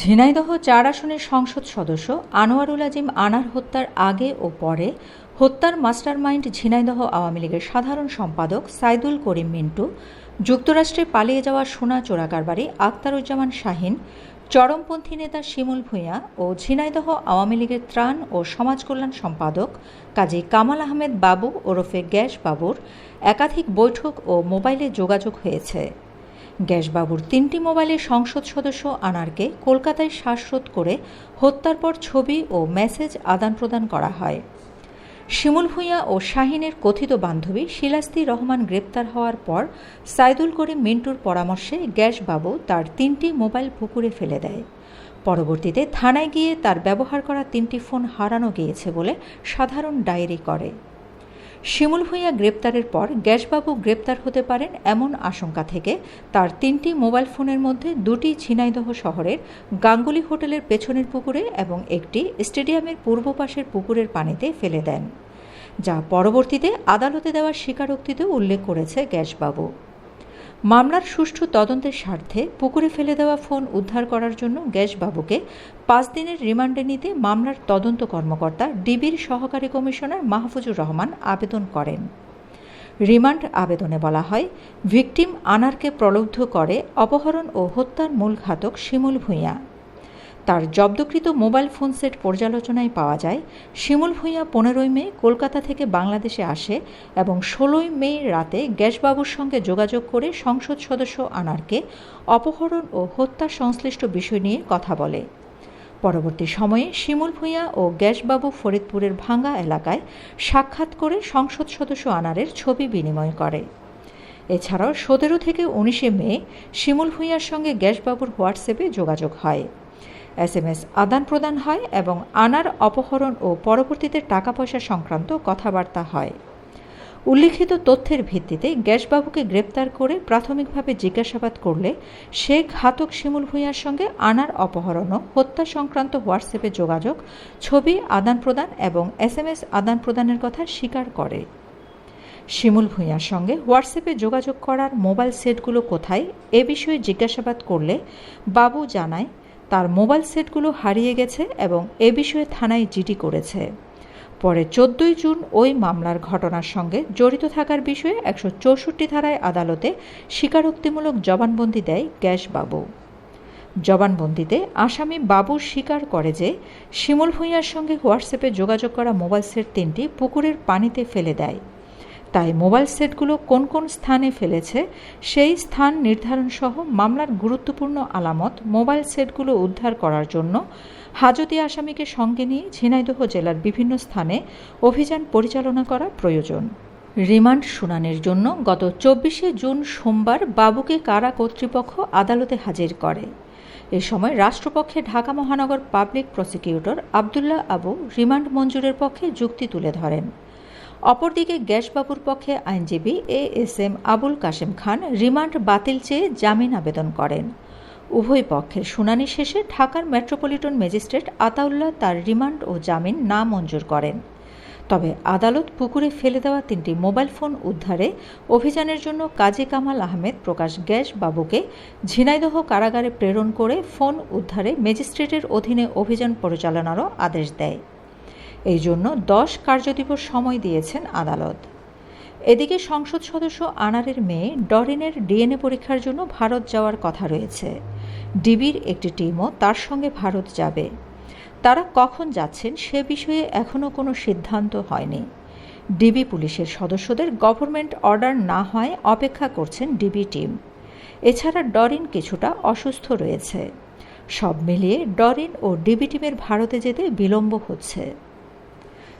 ঝিনাইদহ চার আসনের সংসদ সদস্য আনোয়ারুল আজিম আনার হত্যার আগে ও পরে হত্যার মাস্টারমাইন্ড ঝিনাইদহ আওয়ামী লীগের সাধারণ সম্পাদক সাইদুল করিম মিন্টু, যুক্তরাষ্ট্রে পালিয়ে যাওয়া সোনা চোরাকারবারি আক্তারুজ্জামান শাহিন, চরমপন্থী নেতা শিমুল ভূঁইয়া ও ঝিনাইদহ আওয়ামী লীগের ত্রাণ ও সমাজ কল্যাণ সম্পাদক কাজী কামাল আহমেদ বাবু ওরফে গ্যাস বাবুর একাধিক বৈঠক ও মোবাইলে যোগাযোগ হয়েছে। গ্যাসবাবুর তিনটি মোবাইলে সংসদ সদস্য আনারকে কলকাতায় শ্বাসরোধ করে হত্যার পর ছবি ও মেসেজ আদান প্রদান করা হয়। শিমুল ভূঁইয়া ও শাহিনের কথিত বান্ধবী শিলাস্তি রহমান গ্রেপ্তার হওয়ার পর সাইদুল করিম মিন্টুর পরামর্শে গ্যাসবাবু তার তিনটি মোবাইল পুকুরে ফেলে দেয়। পরবর্তীতে থানায় গিয়ে তার ব্যবহার করা তিনটি ফোন হারানো গিয়েছে বলে সাধারণ ডায়েরি করে। শিমুল ভূঁইয়া গ্রেপ্তারের পর গ্যাসবাবু গ্রেপ্তার হতে পারেন এমন আশঙ্কা থেকে। তার তিনটি মোবাইল ফোনের মধ্যে দুটি ঝিনাইদহ শহরের গাঙ্গুলি হোটেলের পেছনের পুকুরে এবং একটি স্টেডিয়ামের পূর্ব পাশের পুকুরের পানিতে ফেলে দেন, যা পরবর্তীতে আদালতে দেওয়ার স্বীকারোক্তিতে উল্লেখ করেছে গ্যাসবাবু। মামলার সুষ্ঠু তদন্তের স্বার্থে পুকুরে ফেলে দেওয়া ফোন উদ্ধার করার জন্য গ্যাসবাবুকে পাঁচ দিনের রিমান্ডে নিতে মামলার তদন্ত কর্মকর্তা, ডিবির সহকারী কমিশনার মাহফুজুর রহমান আবেদন করেন। রিমান্ড আবেদনে বলা হয়, ভিকটিম আনারকে প্রলব্ধ করে অপহরণ ও হত্যার মূল ঘাতক শিমুল ভূঁইয়া। তার জব্দকৃত মোবাইল ফোন সেট পর্যালোচনায় পাওয়া যায়, শিমুল ভূঁইয়া পনেরোই মে কলকাতা থেকে বাংলাদেশে আসে এবং ষোলোই মে রাতে গ্যাসবাবুর সঙ্গে যোগাযোগ করে সংসদ সদস্য আনারকে অপহরণ ও হত্যা সংশ্লিষ্ট বিষয় নিয়ে কথা বলে। পরবর্তী সময়ে শিমুল ভূঁইয়া ও গ্যাসবাবু ফরিদপুরের ভাঙ্গা এলাকায় সাক্ষাৎ করে সংসদ সদস্য আনারের ছবি বিনিময় করে। এছাড়াও সতেরো থেকে উনিশে মে শিমুল ভূঁইয়ার সঙ্গে গ্যাসবাবুর হোয়াটসঅ্যাপে যোগাযোগ হয়। এস এম এস আদান প্রদান হয় এবং আনার অপহরণ ও পরবর্তীতে টাকা পয়সা সংক্রান্ত কথাবার্তা হয়। উল্লিখিত তথ্যের ভিত্তিতে গ্যাসবাবুকে গ্রেপ্তার করে প্রাথমিকভাবে জিজ্ঞাসাবাদ করলে সে ঘাতক শিমুল ভূঁইয়ার সঙ্গে আনার অপহরণ ও হত্যা সংক্রান্ত হোয়াটসঅ্যাপে যোগাযোগ, ছবি আদান প্রদান এবং এস এম এস আদান প্রদানের কথা স্বীকার করে। শিমুল ভূঁইয়ার সঙ্গে হোয়াটসঅ্যাপে যোগাযোগ করার মোবাইল সেটগুলো কোথায় এ বিষয়ে জিজ্ঞাসাবাদ করলে বাবু জানায় তার মোবাইল সেটগুলো হারিয়ে গেছে এবং এ বিষয়ে থানায় জিডি করেছে। পরে চোদ্দই জুন ওই মামলার ঘটনার সঙ্গে জড়িত থাকার বিষয়ে একশো চৌষট্টি ধারায় আদালতে স্বীকারোক্তিমূলক জবানবন্দি দেয় গ্যাস বাবু জবানবন্দিতে আসামি বাবু স্বীকার করে যে, শিমুল ভূঁইয়ার সঙ্গে হোয়াটসঅ্যাপে যোগাযোগ করা মোবাইল সেট তিনটি পুকুরের পানিতে ফেলে দেয়। তাই মোবাইল সেটগুলো কোন কোন স্থানে ফেলেছে, সেই স্থান নির্ধারণ সহ মামলার গুরুত্বপূর্ণ আলামত মোবাইল সেটগুলো উদ্ধার করার জন্য হাজতি আসামিকে সঙ্গে নিয়ে ঝিনাইদহ জেলার বিভিন্ন স্থানে অভিযান পরিচালনা করা প্রয়োজন। রিমান্ড শুনানির জন্য গত চব্বিশে জুন সোমবার বাবুকে কারা কর্তৃপক্ষ আদালতে হাজির করে। এ সময় রাষ্ট্রপক্ষে ঢাকা মহানগর public prosecutor Abdullah Abu remand মঞ্জুরের পক্ষে যুক্তি তুলে ধরেন। অপরদিকে গ্যাসবাবুর পক্ষে আইনজীবী A S M Abul Kashem Khan remand বাতিল চেয়ে জামিন আবেদন করেন। উভয় পক্ষের শুনানি শেষে ঢাকার মেট্রোপলিটন ম্যাজিস্ট্রেট আতাউল্লাহ তার রিমান্ড ও জামিন না মঞ্জুর করেন। তবে আদালত পুকুরে ফেলে দেওয়া তিনটি মোবাইল ফোন উদ্ধারে অভিযানের জন্য কাজী কামাল আহমেদ, প্রকাশ গ্যাস বাবুকে ঝিনাইদহ কারাগারে প্রেরণ করে ফোন উদ্ধারে ম্যাজিস্ট্রেটের অধীনে অভিযান পরিচালনারও আদেশ দেয়। এই জন্য দশ কার্যদিবস সময় দিয়েছেন আদালত। এদিকে সংসদ সদস্য আনারের মেয়ে ডরিনের ডিএনএ পরীক্ষার জন্য ভারত যাওয়ার কথা রয়েছে। ডিবির একটি টিমও তার সঙ্গে ভারত যাবে। তারা কখন যাচ্ছেন সে বিষয়ে এখনও কোনো সিদ্ধান্ত হয়নি। ডিবি পুলিশের সদস্যদের গভর্নমেন্ট অর্ডার না হয় অপেক্ষা করছেন ডিবি টিম। এছাড়া ডরিন কিছুটা অসুস্থ রয়েছে। সব মিলিয়ে ডরিন ও ডিবি টিমের ভারতে যেতে বিলম্ব হচ্ছে।